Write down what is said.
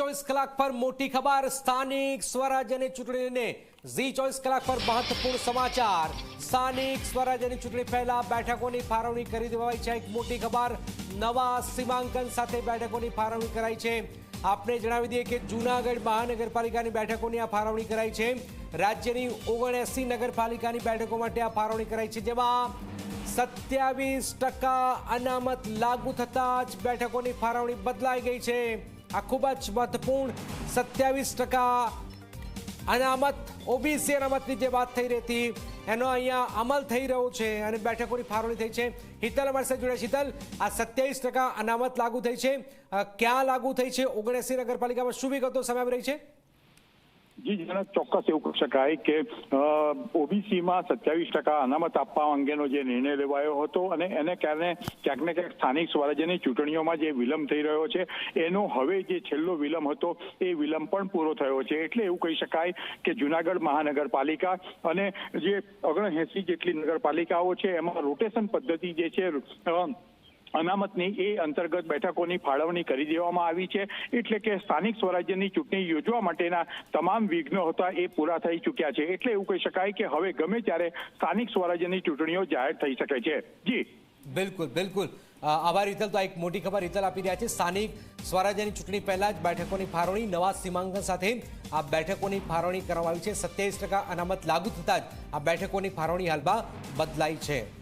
ચોવીસ કલાક પર મોટી ખબર, સ્થાનિક સ્વરાજ્યની ચૂંટણીને ઝી ચોવીસ કલાક પર મહત્વપૂર્ણ સમાચાર. સ્થાનિક સ્વરાજ્યની ચૂંટણી પહેલા બેઠકોની ફાળવણી કરી દેવાઈ છે. એક મોટી ખબર, નવા સીમાંકન સાથે બેઠકોની ફાળવણી કરાઈ છે. આપને જણાવી દઈએ કે જૂનાગઢ મહાનગરપાલિકાની બેઠકોની આ ફાળવણી કરાઈ છે. રાજ્યની ઓગણએસી નગરપાલિકાની બેઠકો માટે આ ફાળવણી કરાઈ છે. જેમાં સત્યાવીસ ટકા અનામત લાગુ થતાં જ બેઠકોની ફાળવણી બદલાઈ ગઈ છે. આ ખૂબ જ મહત્વપૂર્ણ સત્યાવીસ ટકા અનામત ઓબીસી અનામતની જે વાત થઈ રહી હતી, એનો અહીંયા અમલ થઈ રહ્યો છે અને બેઠકોની ફાળવણી થઈ છે. હિતલ અમારી સાથે જોડ્યા. શીતલ, આ સત્યાવીસ ટકા અનામત લાગુ થઈ છે. ક્યાં લાગુ થઈ છે? ઓગણસી નગરપાલિકામાં શું વિગતો સામે રહી છે? જી, જેને ચોક્કસ એવું કહી શકાય કે ઓબીસીમાં સત્યાવીસ ટકા અનામત આપવા અંગેનો જે નિર્ણય લેવાયો હતો અને એને કારણે ક્યાંક ને ક્યાંક સ્થાનિક સ્વરાજ્યની ચૂંટણીઓમાં જે વિલંબ થઈ રહ્યો છે, એનો હવે જે છેલ્લો વિલંબ હતો, એ વિલંબ પણ પૂરો થયો છે. એટલે એવું કહી શકાય કે જુનાગઢ મહાનગરપાલિકા અને જે ઓગણએસી જેટલી નગરપાલિકાઓ છે, એમાં રોટેશન પદ્ધતિ જે છે અનામતની એ અંતર્ગત બેઠકોની ફાળવણી કરી દેવામાં આવી છે. એટલે કે સ્થાનિક સ્વરાજ્યની ચૂંટણી યોજવા માટેના તમામ વિઘ્નો હતા એ પૂરા થઈ ચૂક્યા છે. એટલે એવું કહી શકાય કે હવે ગમે ત્યારે સ્થાનિક સ્વરાજ્યની ચૂંટણીઓ જાહેર થઈ શકે છે. જી. બિલકુલ બિલકુલ. આભાર રીતલ તો એક મોટી ખબર હિતલ આપી રહ્યા છે. સ્થાનિક સ્વરાજ્યની ચૂંટણી પહેલા જ બેઠકોની ફાળવણી, નવા સીમાંકન સાથે આ બેઠકોની ફાળવણી કરવામાં આવી છે. સત્યાવીસ અનામત લાગુ થતાં જ આ બેઠકોની ફાળવણી હાલમાં બદલાઈ છે.